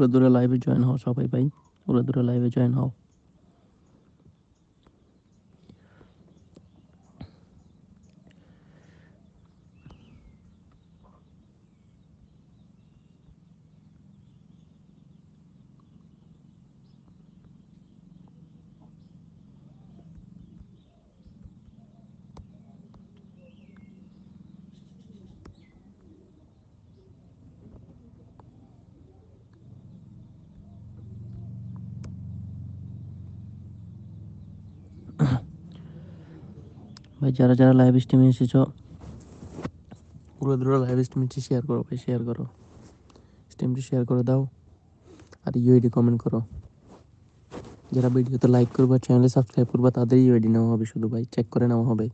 উড়ে দূরে লাইভে জয়েন হও সবাই ভাই ওরা দূরে লাইভে জয়েন হও। ভাই, যারা যারা লাইভ স্ট্রিমে এসেছ, পুরো দূরে লাইভ স্ট্রিমটি শেয়ার করো ভাই শেয়ার করো। স্ট্রিমটি শেয়ার করে দাও আর ইউআইডি কমেন্ট করো। যারা ভিডিওতে লাইক করবে চ্যানেলে সাবস্ক্রাইব করবে তাদের ইউআইডি নেওয়া হবে শুধু ভাই চেক করে নেওয়া হবে।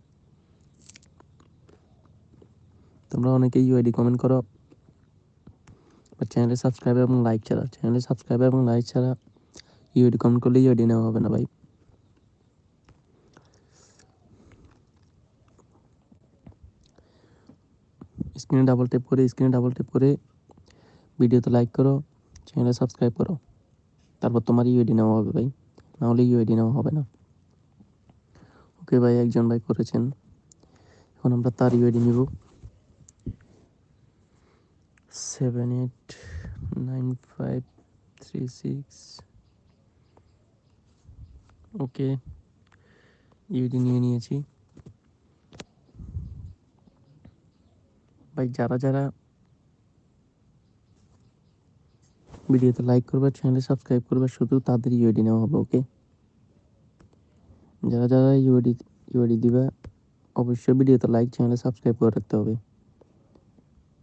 তোমরা অনেকে ইউআইডি কমেন্ট করো। চ্যানেলে সাবস্ক্রাইব এবং লাইক ছাড়া চ্যানেলে সাবস্ক্রাইব এবং লাইক ছাড়া ইউআইডি কমেন্ট করলে ইউআইডি নেওয়া হবে না ভাই। স্ক্রিনে ডাবল ট্যাপ করে স্ক্রিনে ডাবল ট্যাপ করে ভিডিওতে লাইক করো চ্যানেলে সাবস্ক্রাইব করো। তারপর তোমার ইউআইডি নেওয়া হবে ভাই। না হলে ইউআইডি নেওয়া হবে না। ওকে ভাই, একজন ভাই করেছেন। এখন আমরা তার ইউআইডি নিব। Seven eight nine five three six okay UID নিয়ে নিয়েছি। ভাই, যারা যারা ভিডিওতে লাইক করবে চ্যানেলে সাবস্ক্রাইব করবে, শুধু তাদের ইউআইডি নেওয়া হবে ওকে যারা যারা ইউআইডি ইউআইডি দিবে, অবশ্যই ভিডিওতে লাইক চ্যানেলে সাবস্ক্রাইব করে রাখতে হবে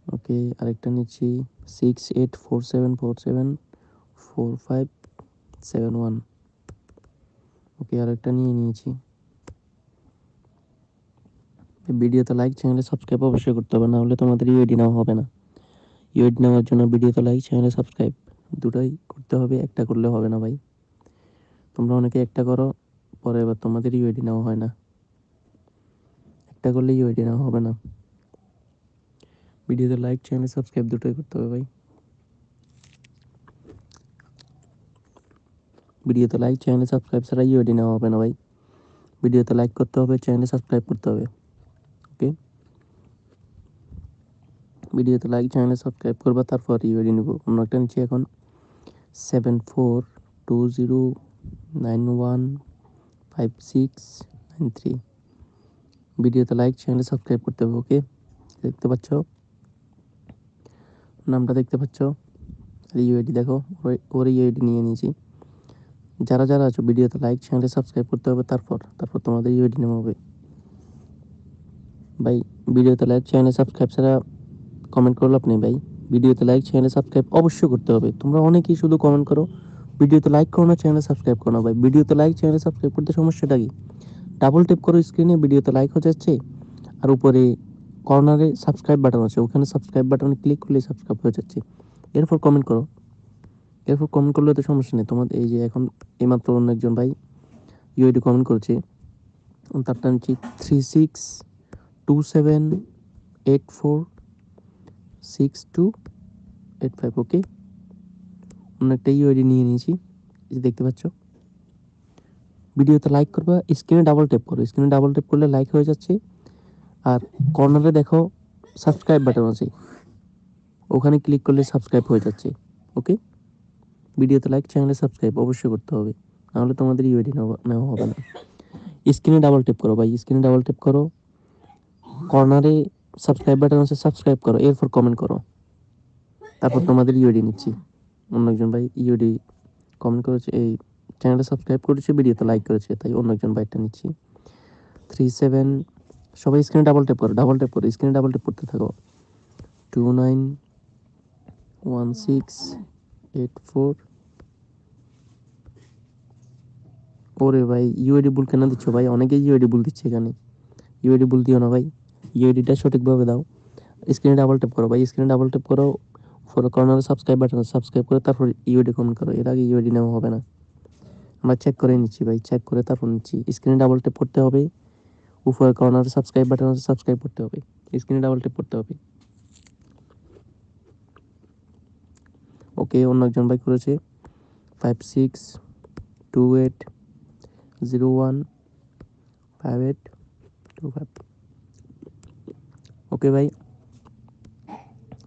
ওকে আরেকটা নিচ্ছি six eight four seven four seven four five seven one okay আরেকটা নিয়ে নিয়েছি। ভিডিওতে লাইক চ্যানেলে সাবস্ক্রাইব অবশ্যই করতে হবে, না হলে তোমাদের ইউআইডি নেওয়া হবে না। ইউআইডি নেওয়ার জন্য ভিডিওতে লাইক চ্যানেলে সাবস্ক্রাইব দুটোই করতে হবে, একটা করলে হবে না ভাই। তোমরা অনেকে একটা করো, পরে এবার তোমাদের ইউআইডি নেওয়া হয় না। একটা করলে ইউআইডি নেওয়া হবে না। ভিডিওতে লাইক চ্যানেলে সাবস্ক্রাইব দুটোই করতে হবে ভাই। ভিডিওতে লাইক চ্যানেলে সাবস্ক্রাইব ছাড়া ইউআইডি নেওয়া হবে না ভাই। ভিডিওতে লাইক করতে হবে চ্যানেলে সাবস্ক্রাইব করতে হবে ওকে ভিডিওতে লাইক চ্যানেলে সাবস্ক্রাইব করবা, তারপর ইউআইডি নিব। অন্য একটা নিচ্ছি এখন। Seven four two zero nine one five six nine three ভিডিওতে লাইক চ্যানেলে সাবস্ক্রাইব করতে হবে ওকে দেখতে পাচ্ছ? নামটা দেখতে পাচ্ছ? আর ইউআইডি দেখো, ওর ইউআইডি নিয়ে নিয়েছি। যারা যারা আছো ভিডিওতে লাইক চ্যানেলে সাবস্ক্রাইব করতে হবে, তারপর তারপর তোমাদের ইউআইডি নেওয়া হবে। ভাই ভিডিওতে লাইক চ্যানেলে সাবস্ক্রাইব ছাড়া কমেন্ট করলে আপনি ভাই ভিডিওতে লাইক চ্যানেলে সাবস্ক্রাইব অবশ্যই করতে হবে। তোমরা অনেকেই শুধু কমেন্ট করো, ভিডিওতে লাইক করো না চ্যানেলে সাবস্ক্রাইব করো না ভাই। ভিডিওতে লাইক চ্যানেলে সাবস্ক্রাইব করতে সমস্যাটা কি? ডাবল টেপ করো স্ক্রিনে ভিডিওতে লাইক হয়ে যাচ্ছে, আর উপরে কর্নারে সাবস্ক্রাইব বাটন আছে। ওখানে সাবস্ক্রাইব বাটনে ক্লিক করলে সাবস্ক্রাইব হয়ে যাচ্ছে। এরপর কমেন্ট করো। এরপর কমেন্ট করলে তো সমস্যা নেই। তোমার এই যে এখন এইমাত্র অন্য একজন ভাই ইউআইডি কমেন্ট করছে। তারটা নিচ্ছি three six two seven eight four six two eight five okay অন্য একটা ইউআইডি নিয়ে নিয়েছি, এই দেখতে পাচ্ছ। ভিডিওতে লাইক করবা স্ক্রিনে ডাবল ট্যাপ করো। স্ক্রিনে ডাবল ট্যাপ করলে লাইক হয়ে যাচ্ছে। আর কর্নারে দেখো সাবস্ক্রাইব বাটন আছে। ওখানে ক্লিক করলে সাবস্ক্রাইব হয়ে যাচ্ছে ওকে ভিডিওতে লাইক চ্যানেলে সাবস্ক্রাইব অবশ্যই করতে হবে। নাহলে তোমাদের ইউআইডি নেওয়া হবে না। স্ক্রিনে ডাবল ট্যাপ করো ভাই স্ক্রিনে ডাবল ট্যাপ করো। কর্নারে সাবস্ক্রাইব বাটন আছে সাবস্ক্রাইব করো এরপর কমেন্ট করো। তারপর তোমাদের ইউআইডি নিচ্ছি। অন্য একজন ভাই ইউআইডি কমেন্ট করেছে এই চ্যানেলটা সাবস্ক্রাইব করেছে ভিডিওতে লাইক করেছে তাই অন্য একজন বাইকটা নিচ্ছি। থ্রি সেভেন সবাই স্ক্রিনে ডাবল ট্যাপ করো ডাবল ট্যাপ করো স্ক্রিনে ডাবল ট্যাপ করতে থাকো। Two nine one six eight four ওরে ভাই ইউআইডি বুল কেন দিচ্ছ ভাই? অনেকেই ইউআইডি বুল দিচ্ছে এখানে। ইউআইডি বুল দিও না ভাই। ইউআইডিটা সঠিকভাবে দাও। স্ক্রিনে ডাবল ট্যাপ করো ভাই স্ক্রিনে ডাবল ট্যাপ করো ফোর কর্নারে সাবস্ক্রাইব বাটন সাবস্ক্রাইব করে তারপর ইউআইডি কমেন্ট করো। এর আগে ইউআইডি নেওয়া হবে না। আমরা চেক করে নিচ্ছি ভাই চেক করে তারপর নিচ্ছি। স্ক্রিনে ডাবল ট্যাপ করতে হবে উপরে কর্নারে সাবস্ক্রাইব বাটন সাবস্ক্রাইব করতে হবে। স্ক্রিনে ডাবল ট্যাপ করতে হবে। ওকে অন্য একজন ভাই করেছে। Five six two eight zero one five eight two five okay ভাই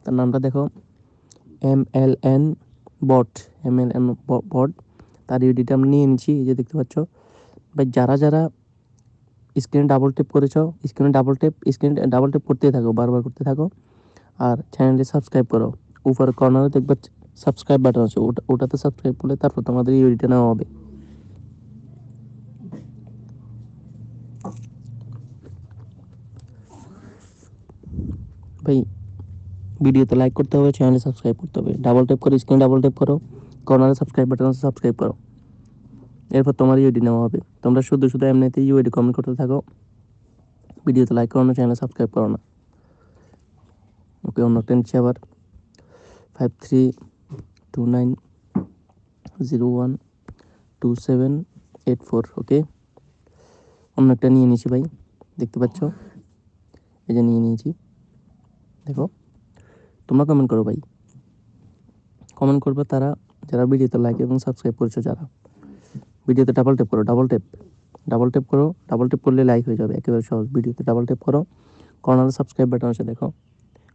তার নামটা দেখো M L N bot M L N bot তার ইউডিটা আমরা নিয়ে নিচ্ছি এই যে দেখতে পাচ্ছ। ভাই, যারা যারা স্ক্রিনে ডাবল টেপ করেছ স্ক্রিনে ডাবল টেপ স্ক্রিনে ডাবল টেপ করতে থাকো, বারবার করতে থাকো। আর চ্যানেলটি সাবস্ক্রাইব করো। উপরে কর্নারে দেখবে সাবস্ক্রাইব বাটন আছে, ওটা ওটাতে সাবস্ক্রাইব করলে তারপর তোমাদের ইউডিটা নেওয়া হবে। ভাই, ভিডিওতে লাইক করতে হবে চ্যানেলে সাবস্ক্রাইব করতে হবে। ডাবল ট্যাপ করে স্ক্রিন ডাবল ট্যাপ করো কর্নারে সাবস্ক্রাইব বাটন সাবস্ক্রাইব করো। এরপর তোমার ইউডি নেওয়া হবে। তোমরা শুধু শুধু এমনিতে ইউআইডি কমেন্ট করতে থাকো। ভিডিওতে লাইক করো না চ্যানেলে সাবস্ক্রাইব করো না। ওকে অন্য একটা নিচ্ছি আবার। Five three two nine zero one two seven eight four okay অন্য একটা নিয়ে নিয়েছি ভাই, দেখতে পাচ্ছ? এই যে নিয়ে নিয়েছি। দেখো, তোমরা কমেন্ট করো ভাই। কমেন্ট করবে তারা, যারা ভিডিওতে লাইক এবং সাবস্ক্রাইব করেছ যারা। ভিডিওতে ডাবল টেপ করো ডাবল টেপ ডাবল টেপ করো ডাবল টেপ করলে লাইক হয়ে যাবে, একেবারে সহজ। ভিডিওতে ডাবল টেপ করো কর্নারে সাবস্ক্রাইব বাটন আছে, দেখো।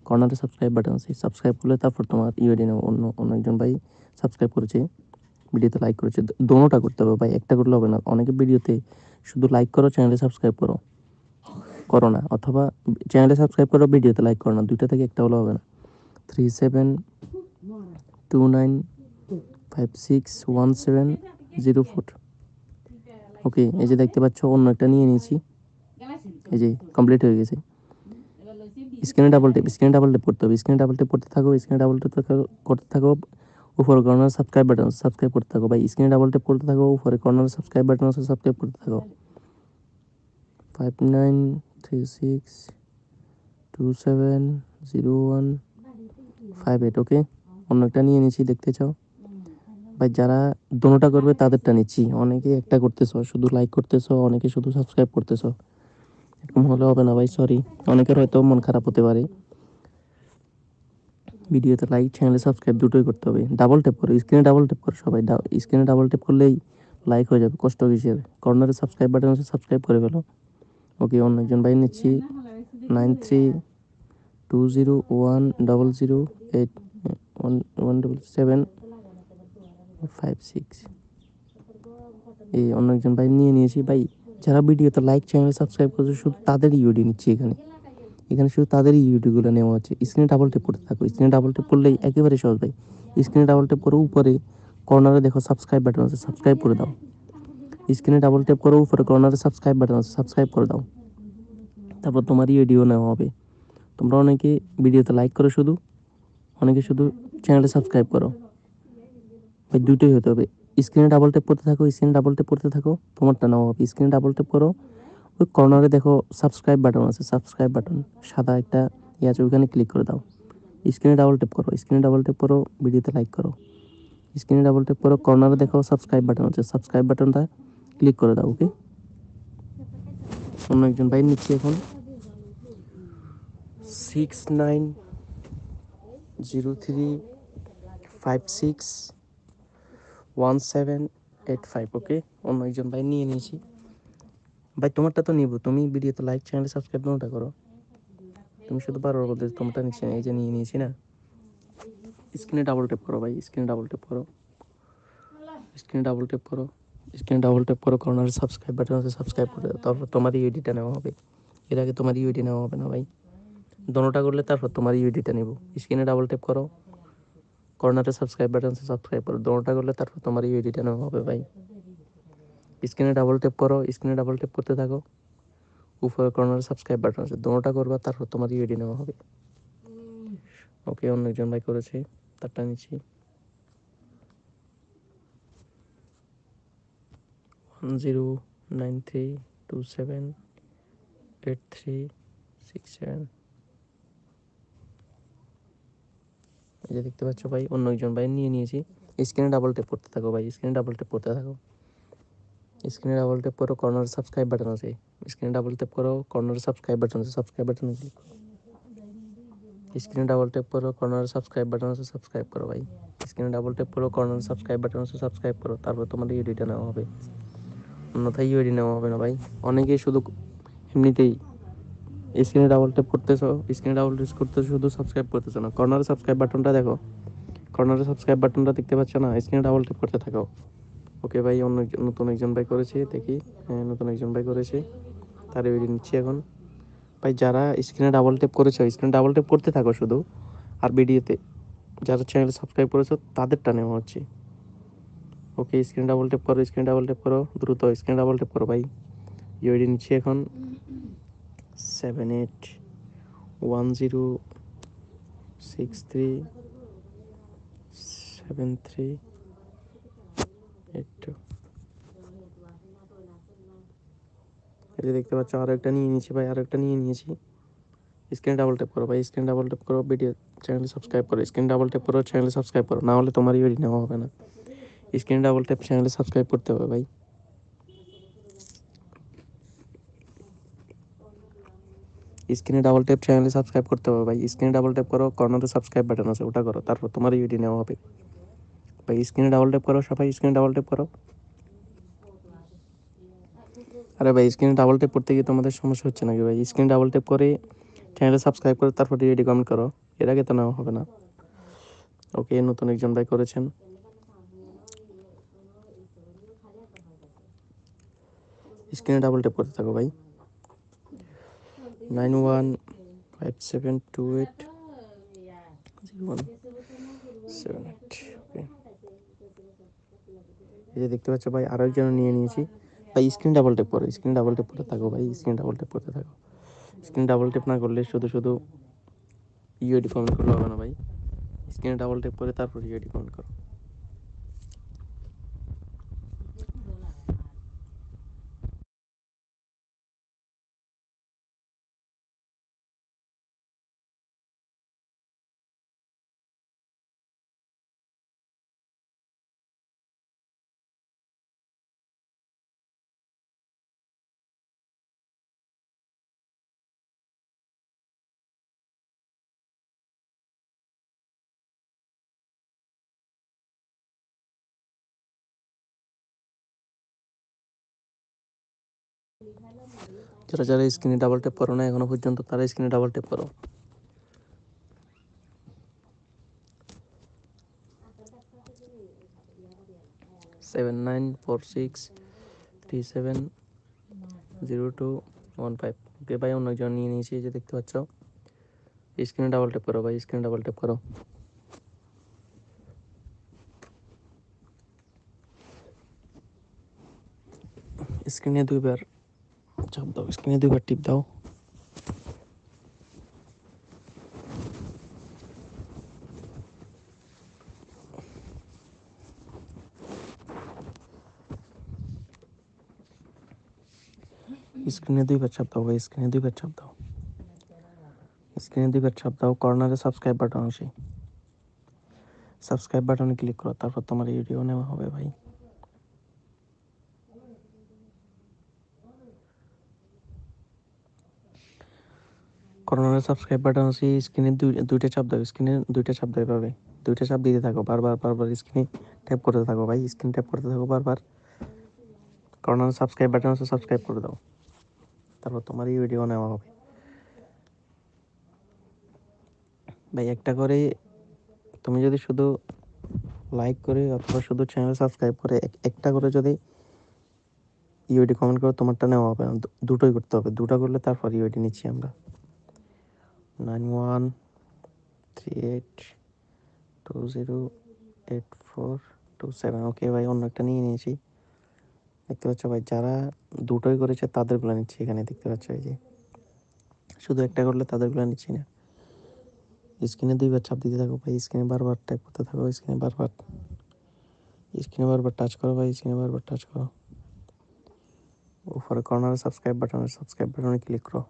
কর্নারে সাবস্ক্রাইব বাটন আছে সাবস্ক্রাইব করলে তারপর তোমার ইউআইডি অন্য অন্য একজন ভাই সাবস্ক্রাইব করেছে, ভিডিওতে লাইক করেছে। দোনোটা করতে হবে ভাই, একটা করলে হবে না। অনেকে ভিডিওতে শুধু লাইক করো চ্যানেলে সাবস্ক্রাইব করো। করো না, অথবা চ্যানেলে সাবস্ক্রাইব করো ভিডিওতে লাইক করো না, দুইটা থেকে একটা হলে হবে না। Three seven two nine five six one seven zero four okay এই যে দেখতে পাচ্ছ, অন্য একটা নিয়ে নিয়েছি। এই যে কমপ্লিট হয়ে গেছে। স্ক্রিনে ডাবল টেপ স্ক্রিনে ডাবল টেপ করতে হবে স্ক্রিনে ডাবল টেপ করতে থাকো স্ক্রিনে ডাবল টেপ করতে থাকো উপরে কর্নার সাবস্ক্রাইব বাটন সাবস্ক্রাইব করতে থাকো ভাই স্ক্রিনে ডাবল টেপ করতে থাকো, উপরে কর্নার সাবস্ক্রাইব বাটন সাবস্ক্রাইব করতে থাকো। Five nine three six two seven zero one five eight okay অন্য একটা নিয়ে নিয়েছি, দেখতে চাও। ভাই, যারা দোনোটা করবে, তাদেরটা নিচ্ছি। অনেকে একটা করতেছো, শুধু লাইক করতেছো, অনেকে শুধু সাবস্ক্রাইব করতেছো। এরকম হলে হবে না ভাই সরি অনেকের হয়তো মন খারাপ হতে পারে। ভিডিওতে লাইক চ্যানেলে সাবস্ক্রাইব দুটোই করতে হবে। ডাবল ট্যাপ করো স্ক্রিনে ডাবল ট্যাপ করো সবাই। স্ক্রিনে ডাবল ট্যাপ করলেই লাইক হয়ে যাবে, কষ্ট কিসের? কর্নারে সাবস্ক্রাইব বাটন আছে সাবস্ক্রাইব করে ফেলো। ওকে অন্য একজন ভাই নিচ্ছি। Nine three two zero one double zero eight one one double seven five six. এই অন্য একজন ভাই নিয়ে নিয়েছি। ভাই যারা ভিডিওতে লাইক, চ্যানেল, সাবস্ক্রাইব করছে, শুধু তাদেরই ইউডি নিচ্ছি এখানে। এখানে শুধু তাদেরই ইউডিগুলো নেওয়া হচ্ছে। স্ক্রিনে ডাবল টেপ করতে থাকো। স্ক্রিনে ডাবল টেপ করলেই একেবারে সহজ ভাই স্ক্রিনে ডাবল টেপ করো উপরে কর্নারে দেখো সাবস্ক্রাইব বাটন আছে। সাবস্ক্রাইব করে দাও। স্ক্রিনে ডাবল টেপ করো, উপরে কর্নারে সাবস্ক্রাইব বাটন আছে সাবস্ক্রাইব করে দাও। তারপর তোমার ইউডিও নেওয়া হবে। তোমরা অনেকে ভিডিওতে লাইক করো শুধু, অনেকে শুধু চ্যানেলে সাবস্ক্রাইব করো। ভাই, দুটোই হতে হবে। স্ক্রিনে ডাবল টেপ করতে থাকো স্ক্রিনে ডাবল টেপ করতে থাকো, তোমারটা নাও হবে। স্ক্রিনে ডাবল টেপ করো, ওই কর্নারে দেখো সাবস্ক্রাইব বাটন আছে সাবস্ক্রাইব বাটন সাদা একটা ইয়ে আছে, ওইখানে ক্লিক করে দাও। স্ক্রিনে ডাবল টেপ করো স্ক্রিনে ডাবল টেপ করো ভিডিওতে লাইক করো। স্ক্রিনে ডাবল টেপ করো কর্নারে দেখো সাবস্ক্রাইব বাটন আছে সাবস্ক্রাইব বাটনটা ক্লিক করে দাও ওকে অন্য একজন ভাই নিচ্ছি এখন। Six nine zero three five six one seven eight five okay অন্য একজন ভাই নিয়ে নিয়েছি। ভাই, তোমারটা তো নিব। তুমি ভিডিওতে লাইক চ্যানেল সাবস্ক্রাইব নোটা করো। তুমি শুধু বারবার বলতে তোমারটা নিচ্ছে এই যে নিয়ে নিয়েছি না? স্ক্রিনে ডাবল টেপ করো ভাই স্ক্রিনে ডাবল টেপ করো। স্ক্রিনে ডাবল টেপ করো। স্ক্রিনে ডাবল টেপ করো কর্নার সাবস্ক্রাইব বাটন আছে সাবস্ক্রাইব করে দাও, তারপর তোমার ইউডিটা নেওয়া হবে। এর আগে তোমার ইউডি নেওয়া হবে না ভাই? দোনোটা করলে তারপর তোমার ইউডিটা নেব। স্ক্রিনে ডাবল টেপ করো কর্নারে সাবস্ক্রাইব বাটন আছে সাবস্ক্রাইব করো। দোনোটা করলে তারপর তোমার ইউডিটা নেওয়া হবে ভাই। স্ক্রিনে ডাবল টেপ করো, স্ক্রিনে ডাবল টেপ করতে থাকো। উপরে কর্নারে সাবস্ক্রাইব বাটন আছে, দোনোটা করবা, তারপর তোমার ইউডি নেওয়া হবে। ওকে অন্য একজন ভাই করেছে, তারটা নিচ্ছি। Zero nine three two seven eight three six seven এই যে দেখতে পাচ্ছ ভাই, অন্য একজন ভাই নিয়ে নিয়েছি। স্ক্রিনে ডাবল টেপ করতে থাকো ভাই, স্ক্রিনে ডাবল টেপ করতে থাকো। স্ক্রিনে ডাবল টেপ করো কর্নার সাবস্ক্রাইব বাটন আছে। স্ক্রিনে ডাবল টেপ করো কর্নার সাবস্ক্রাইব বাটন আছে সাবস্ক্রাইব বাটন ক্লিক করো। স্ক্রিনে ডাবল টেপ করো কর্নার সাবস্ক্রাইব বাটন আছে সাবস্ক্রাইব করো ভাই। স্ক্রিনে ডাবল টেপ করো কর্নারে সাবস্ক্রাইব বাটন আছে সাবস্ক্রাইব করো, তারপর তোমার ইউডিটা নেওয়া হবে। অন্যথায় ইউডি নেওয়া হবে না ভাই। অনেকেই শুধু এমনিতেই স্ক্রিনে ডাবল ট্যাপ করতেছো স্ক্রিনে ডাবল ট্যাপ করতেছো, শুধু সাবস্ক্রাইব করতেছো না। কর্নারে সাবস্ক্রাইব বাটনটা দেখো। কর্নারে সাবস্ক্রাইব বাটনটা দেখতে পাচ্ছ না স্ক্রিনে ডাবল ট্যাপ করতে থাকো। ওকে ভাই, অন্য নতুন একজন ভাই করেছে, দেখি। হ্যাঁ নতুন একজন ভাই করেছে। তার ইউডি নিচ্ছি এখন। ভাই, যারা স্ক্রিনে ডাবল ট্যাপ করেছ স্ক্রিনে ডাবল ট্যাপ করতে থাকো শুধু। আর ভিডিওতে যারা চ্যানেল সাবস্ক্রাইব করেছ, তাদেরটা নেওয়া হচ্ছে। ওকে স্ক্রিন ডাবল ট্যাপ করো স্ক্রিন ডাবল ট্যাপ করো, দ্রুত স্ক্রিন ডাবল ট্যাপ করো ভাই। ইউআইডি নিচ্ছি এখন। Seven eight one zero six three seven three eight two এই দেখতে পাচ্ছ, আরও একটা নিয়ে নিয়েছি ভাই, আরও একটা নিয়ে নিয়েছি। স্ক্রিন ডাবল ট্যাপ করো ভাই স্ক্রিন ডাবল ট্যাপ করো ভিডিও চ্যানেল সাবস্ক্রাইব করো স্ক্রিন ডাবল ট্যাপ করো চ্যানেল সাবস্ক্রাইব করো, না হলে তোমার ইউআইডি নেওয়া হবে না। স্ক্রিন ডাবল ট্যাপ চ্যানেলে সাবস্ক্রাইব করতে হবে ভাই। স্ক্রিনে ডাবল ট্যাপ চ্যানেলে সাবস্ক্রাইব করতে হবে ভাই। স্ক্রিনে ডাবল ট্যাপ করো কর্নারে সাবস্ক্রাইব বাটন আছে, ওটা করো, তারপর তোমার ইউডি নেওয়া হবে। ভাই, স্ক্রিনে ডাবল ট্যাপ করো, সবাই স্ক্রিনে ডাবল ট্যাপ করো। আরে ভাই, স্ক্রিনে ডাবল ট্যাপ করতে গিয়ে তোমাদের সমস্যা হচ্ছে নাকি ভাই? স্ক্রিনে ডাবল ট্যাপ করে চ্যানেলে সাবস্ক্রাইব করে, তারপর ইউডি কমেন্ট করো। এর আগে তো নেওয়া হবে না। ওকে নতুন একজন ভাই করেছেন। স্ক্রিনে ডাবল ট্যাপ করতে থাকো ভাই। Nine one five seven two eight zero one seven eight এই যে দেখতে পাচ্ছ ভাই, আরও একজন নিয়ে নিয়েছি। ভাই স্ক্রিন ডাবল ট্যাপ করো স্ক্রিন ডাবল ট্যাপ করতে থাকো ভাই স্ক্রিন ডাবল ট্যাপ করতে থাকো। স্ক্রিন ডাবল ট্যাপ না করলে শুধু শুধু ইউআইডি কমেন্ট করলে হবে না ভাই। স্ক্রিনে ডাবল ট্যাপ করে তারপর ইউআইডি কমেন্ট করো। যারা যারা স্ক্রিনে ডাবল ট্যাপ করো না, এখনও পর্যন্ত তারা স্ক্রিনে ডাবল ট্যাপ করো। Seven nine four six three seven zero two one five okay ভাই, অন্য একজন নিয়ে নিয়েছি যে দেখতে পাচ্ছ। স্ক্রিনে ডাবল ট্যাপ করো ভাই, স্ক্রিনে ডাবল ট্যাপ করো। স্ক্রিনে দুইবার চাপ দাও স্ক্রিনে দুইবার টিপ দাও স্ক্রিনে দুইবার চাপ দাও ভাই স্ক্রিনে দুইবার চাপ দাও স্ক্রিনে দুইবার চাপ দাও কর্নারে সাবস্ক্রাইব বাটন আছে সাবস্ক্রাইব বাটনে ক্লিক করো তারপর তোমার ভিডিও নেওয়া হবে ভাই কর্নারে সাবস্ক্রাইব বাটন আছে স্ক্রিনে দুইটা চাপ দাও স্ক্রিনে দুইটা চাপ দাও এভাবে। দুইটা চাপ দিতে থাকো, বারবার বারবার স্ক্রিনে ট্যাপ করতে থাকো ভাই স্ক্রিন ট্যাপ করতে থাকো বারবার। কর্নারে সাবস্ক্রাইব বাটন আছে সাবস্ক্রাইব করে দাও। তারপর তোমার এই ভিডিও নেওয়া হবে। ভাই, একটা করে তুমি যদি শুধু লাইক করে অথবা শুধু চ্যানেল সাবস্ক্রাইব করে একটা করে যদি ইউডি কমেন্ট করে, তোমারটা নেওয়া হবে না। দুটোই করতে হবে। দুটো করলে তারপর ইউডি নিচ্ছি আমরা। Nine one three eight two zero eight four two seven okay ভাই, অন্য একটা নিয়ে নিয়েছি। দেখতে পাচ্ছ ভাই, যারা দুটোই করেছে, তাদেরগুলো নিচ্ছি এখানে, দেখতে পাচ্ছ এই যে। শুধু একটা করলে তাদেরগুলো নিচ্ছি না। স্ক্রিনে দুইবার চাপ দিতে থাকো ভাই, স্ক্রিনে বারবার টাইপ করতে থাকো, স্ক্রিনে বারবার। স্ক্রিনে বারবার টাচ করো ভাই, স্ক্রিনে বারবার টাচ করো। উপরে কর্নারে সাবস্ক্রাইব বাটনে সাবস্ক্রাইব বাটনে ক্লিক করো।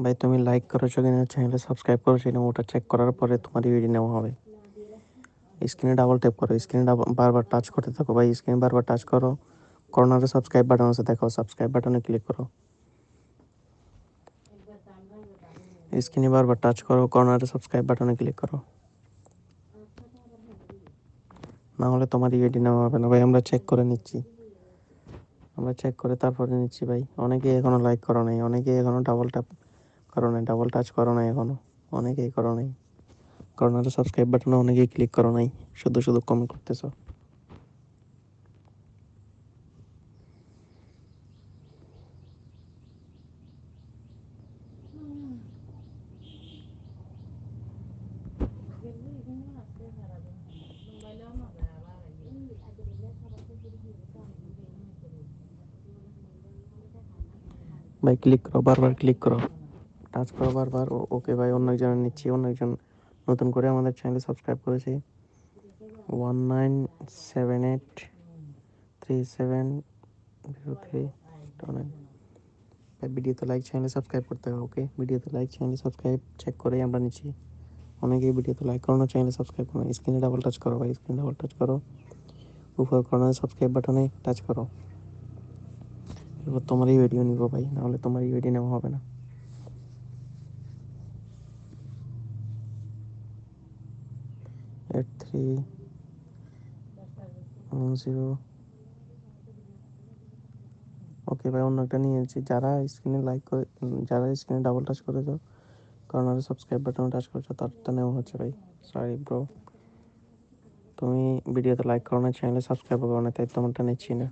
ভাই, তুমি লাইক করেছ কিনা চ্যানেলে সাবস্ক্রাইব করেছ কিনা ওটা চেক করার পরে তোমার ইউডি নেওয়া হবে। স্ক্রিনে ডাবল ট্যাপ করো স্ক্রিনে বারবার টাচ করতে থাকো ভাই স্ক্রিনে বারবার টাচ করো। কর্নারে সাবস্ক্রাইব বাটন আছে, দেখো সাবস্ক্রাইব বাটনে ক্লিক করো। স্ক্রিনে বারবার টাচ করো কর্নারে সাবস্ক্রাইব বাটনে ক্লিক করো। না হলে তোমার ইউডি নেওয়া হবে না ভাই, আমরা চেক করে নিচ্ছি। আমরা চেক করে তারপরে নিচ্ছি ভাই। অনেকেই এখনও লাইক করো নাই, অনেকেই এখনও ডাবল ট্যাপ করো নাই ডাবল টাচ করো নাই এখনও। অনেকেই করো নাই। কর্নারে সাবস্ক্রাইব বাটনে অনেকেই ক্লিক করো নাই। শুধু শুধু কমেন্ট করতেছো। ভাই ক্লিক করো, বারবার ক্লিক করো। টাচ করো বারবার। ওকে ভাই অন্য একজনের নিচ্ছি, অন্য একজন নতুন করে আমাদের চ্যানেল সাবস্ক্রাইব করেছে। One nine seven eight three seven zero three ভিডিওতে লাইক চ্যানেল সাবস্ক্রাইব করতে হবে ওকে ভিডিওতে লাইক চ্যানেল সাবস্ক্রাইব চেক করেই আমরা নিচ্ছি। অনেকেই ভিডিওতে লাইক করো না চ্যানেল সাবস্ক্রাইব করো স্ক্রিনে ডাবল টাচ করো ভাই স্ক্রিনে ডাবল টাচ করো। উপর কর্নারে সাবস্ক্রাইব বাটনে টাচ করো। এবার তোমারই ভিডিও নিবো ভাই, নাহলে তোমারই ভিডিও নেওয়া হবে না। Eight three one zero okay ভাই, অন্য একটা নিয়েছি যারা স্ক্রিনে লাইক করে যারা স্ক্রিনে ডাবল টাচ করেছ কর্নারে সাবস্ক্রাইব বাটনে টাচ করেছ তারটা নেওয়া হচ্ছে, ভাই। সরি ব্রো তুমি ভিডিওতে লাইক করো না চ্যানেলে সাবস্ক্রাইব করো না, তাই তোমারটা নিচ্ছি না।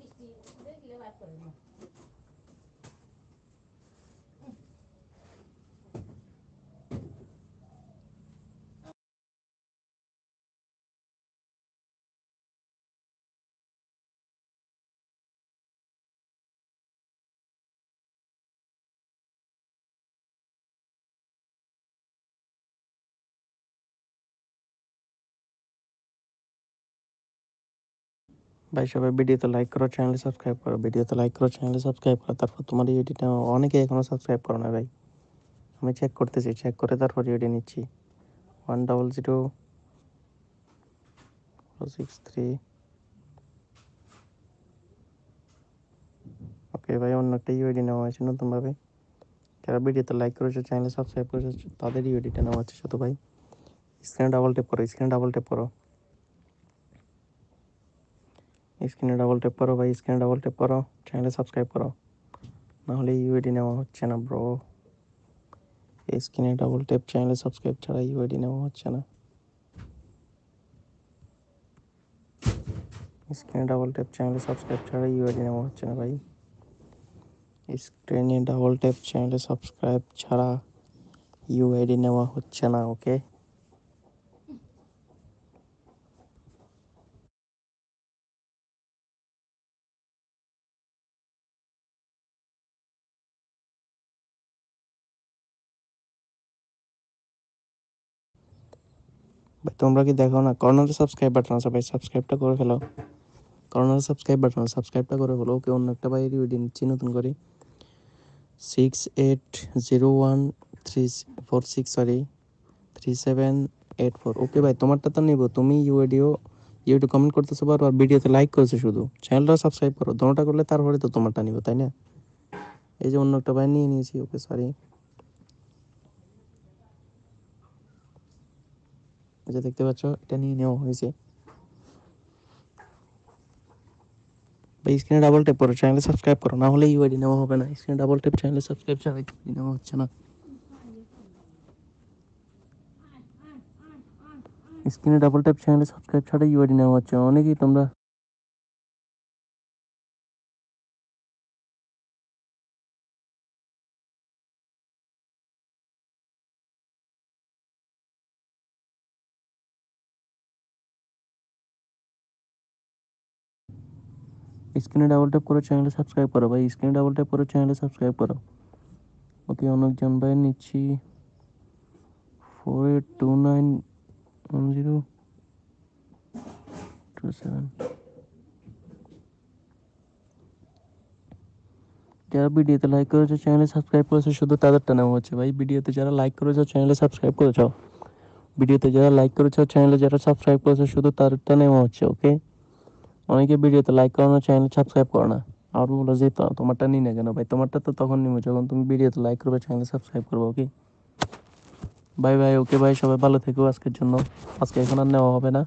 ভাই, সবাই ভিডিওতে লাইক করো চ্যানেলে সাবস্ক্রাইব করো। ভিডিওতে লাইক করো চ্যানেলে সাবস্ক্রাইব করো। তারপর তোমার ইউডিটা অনেকে এখনও সাবস্ক্রাইব করো না ভাই। আমি চেক করতেছি চেক করে তারপর ইউডি নিচ্ছি। One double zero six three okay ভাই, অন্য একটা ইউআইডি নেওয়া হয়েছে নতুনভাবে যারা ভিডিওতে লাইক করেছে চ্যানেলে সাবস্ক্রাইব করেছে, তাদের ইউআইডিটা নেওয়া হচ্ছে শুধু ভাই। স্ক্রিনে ডাবল ট্যাপ করো স্ক্রিনে ডাবল ট্যাপ করো। স্ক্রিনে ডাবল ট্যাপ করো ভাই স্ক্রিনে ডাবল ট্যাপ করো চ্যানেলে সাবস্ক্রাইব করো নাহলে ইউআইডি নেওয়া হচ্ছে না ব্রো স্ক্রিনে ডাবল ট্যাপ চ্যানেলে সাবস্ক্রাইব ছাড়া ইউআইডি নেওয়া হচ্ছে না স্ক্রিনে ডাবল ট্যাপ চ্যানেলে সাবস্ক্রাইব ছাড়া ইউআইডি নেওয়া হচ্ছে না ভাই স্ক্রিনে ডাবল ট্যাপ চ্যানেলে সাবস্ক্রাইব ছাড়া ইউআইডি নেওয়া হচ্ছে না ওকে ভাই, তোমরা কি দেখো না? কর্নারে সাবস্ক্রাইব বাটন আছে ভাই সাবস্ক্রাইবটা করে ফেলো। কর্নারে সাবস্ক্রাইব বাটন সাবস্ক্রাইবটা করে ফেলো। ওকে অন্য একটা ভাই ভিডিও নিচ্ছি, নতুন করে। Six eight zero one three four six sorry three seven eight four okay ভাই, তোমারটা তো নিবো, তুমি ইউডিও ইউটিউব কমেন্ট করতেছো পারো আর ভিডিওতে লাইক করেছ শুধু। চ্যানেলটা সাবস্ক্রাইব করো, দোনোটা করলে তারপরে তো তোমারটা নিবো, তাই না? এই যে অন্য একটা ভাই নিয়ে নিয়েছি, ওকে সরি এই যে দেখতে পাচ্ছ, এটা নিয়ে নেওয়া হয়েছে। ভাই স্ক্রিনে ডাবল ট্যাপ করো চ্যানেলে সাবস্ক্রাইব করো, না হলে ইউআইডি নেওয়া হবে না। স্ক্রিনে ডাবল ট্যাপ চ্যানেলে সাবস্ক্রাইব ছাড়া ইউআইডি নেওয়া হচ্ছে না। স্ক্রিনে ডাবল ট্যাপ চ্যানেলে সাবস্ক্রাইব ছাড়া ইউআইডি নেওয়া হচ্ছে। না। অনেকেই তোমরা স্ক্রিনে ডাবল ট্যাপ করে চ্যানেলে সাবস্ক্রাইব করো ভাই। স্ক্রিনে ডাবল ট্যাপ করে চ্যানেলে সাবস্ক্রাইব করো। ওকে অনেকজন ভাই নিচ্ছি। Four eight two nine one zero two seven যারা ভিডিওতে লাইক করেছ চ্যানেলে সাবস্ক্রাইব করেছ, শুধু তাদেরটা নেওয়া হচ্ছে ভাই। ভিডিওতে যারা লাইক করেছ চ্যানেলে সাবস্ক্রাইব করেছ। ভিডিওতে যারা লাইক করেছ চ্যানেলে যারা সাবস্ক্রাইব করেছ, শুধু তাদেরটা নেওয়া হচ্ছে ওকে অনেকে ভিডিওতে লাইক করো না চ্যানেল সাবস্ক্রাইব করো না। আর বলো যে তোমারটা নিই না কেন ভাই? তোমারটা তো তখন নিবো, যখন তুমি ভিডিওতে লাইক করবে চ্যানেল সাবস্ক্রাইব করবে ওকে ভাই ভাই ওকে ভাই সবাই ভালো থেকো আজকের জন্য। আজকে এখন আর নেওয়া হবে না।